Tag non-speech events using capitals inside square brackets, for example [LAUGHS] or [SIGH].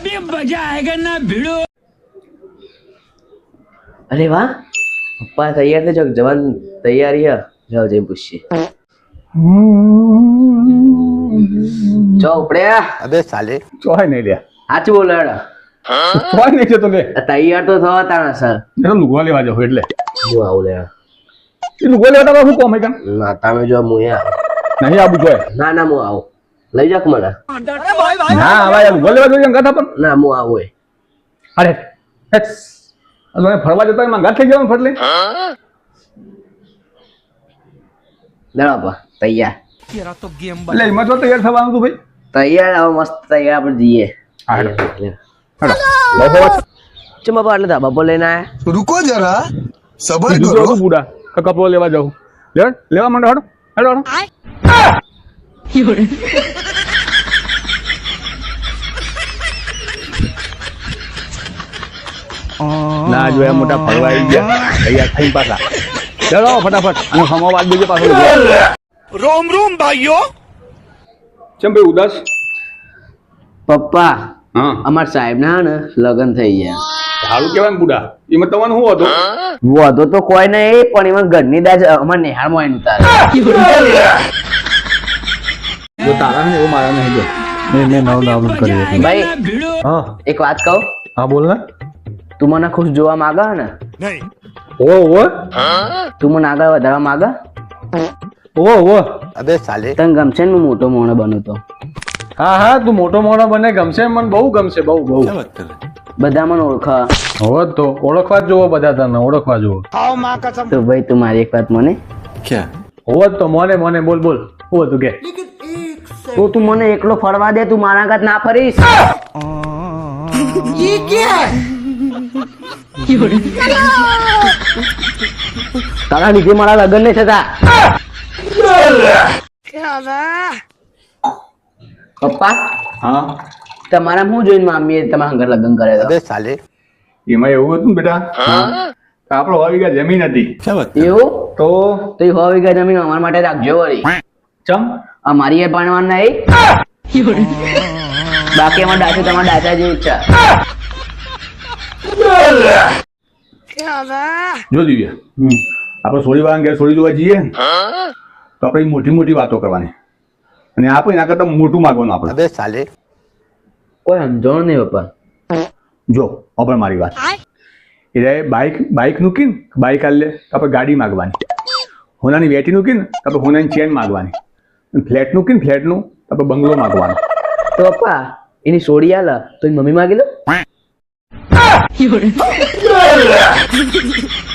अभी मजा आएगा ना भिड़ो અરે વાહ પપ્પા તૈયાર થઈ જાઓ જવાન તૈયારી હે જાઓ જઈને પૂછીએ ચો ઉપડ્યા અબે સાલે ચોય નહીં લ્યા સાચું બોલો હેડો ચોય નહીં જતો લે તૈયાર તો થવા તાણા સર એ તો લુગવા લેવા જાવ એટલે હું આવું લેવા એ લુગવા લેવા તારા શું કોમ હે કેમ ના તમે જો હું અહીંયા નહીં આવું જોઈએ ના ના હું આવું લઈ જાક મને ના યાર લુગવા લેવા જોઈએ ગાથા પણ. ના હું આવો અરે તમે ફરવા જતા માં ગાઠ થઈ જવાનું ફટલે લેડો પા તૈયાર. એટલે એમાં તો તૈયાર થવાનું તું ભાઈ. તૈયાર આવો મસ્ત તૈયાર આપણે જઈએ. હાડો. હાડો. ચમ બાપા એટલે ધાબા પર લઈને આયા? રૂકો જરા. સબર કરો. બુડા. કે કપડો લેવા જાઉં. લેવા લેવા માંડો હાડો. હાડો હેડો. [LAUGHS] ના જોયા મોટા ફરવા આવી ગયા [LAUGHS] તૈયાર થઈ પાછા. ચલો ફટાફટ. અને હમો વાત બીજે પાછો રોમ રોમ ભાઈઓ. ચમ ભાઈ ઉદાસ? પપ્પા હા. અમાર સાહેબ ના ને લગ્ન થઈ ગયા. સારું કહેવાય ને બુડા. એમાં તમારું શું હતું? વધુ તો કોઈ નહીં પણ એમાં ઘરની દાજ અમાર નિહાળમાં આવીને ઉતારે. [LAUGHS] જો તારા ને એવું મારા નહીં જો. મેં મેં નવ ડાઉનલોડ કરી હતું. ભાઈ હા. એક વાત કહું? હા બોલ ને. તું મને ખુશ જોવા માંગે ને? ઓ ઓ. તું મને આગળ વધારવા માંગે? ઓ ઓ. અબે સાલે. તને ગમશે ને હું મોટો મોણો બનું તો? હા હા તું મોટો મોણો બને ગમશે મને બહુ ગમશે બહુ બહુ. બધા મને ઓળખા. હવે તો ઓળખવા જ જોવો બધા તને ઓળખવા જોવો. તો ભાઈ તું મારી એક વાત મને? હોવ જ તો મને મને બોલ બોલ. હું તું કે. તો તું મને એકલો ફરવા દે તું મારા આગળ ના ફરીશ. તારા લીધે મારા લગ્ન નહીં થતા. પપ્પા? હા. તમારા હું જોઈને મામીએ તમારા ઘર લગ્ન કરે અબે સાલે. એમાં એવું હતું બેટા? આપણો સો વીઘા જમીન હતી. એવું? તો? તો હો વીઘા જમીન અમારા માટે રાખજો વળી. ચમ? અમારી એ ભણવાનું નહીં. બાકી અમારા ડાચા તમારા દાદા જેવું છે. જો દિવ્યા આપણે સોળી વાળા ઘેર સોળી જોવા જઈએ તો આપણે મોટી મોટી વાતો કરવાની. અને આપણે એના કરતા મોટું માગવાનું આપણે. અબે સાલે. કોઈ સમજણ નહીં પપ્પા. જો આપણે મારી વાત. એટલે બાઇક બાઇકનું કીન બાઇક હાલ લે તો આપણે ગાડી માગવાની. હોનાની વેટી નું કીન તો આપણે હોનાની ચેન માગવાની. અને ફ્લેટ મૂકી ને ફ્લેટનું તો આપણે બંગલો માગવાનો. તો પપ્પા એની સોડી આલા તો એની મમ્મી માગી લો. [LAUGHS] [LAUGHS]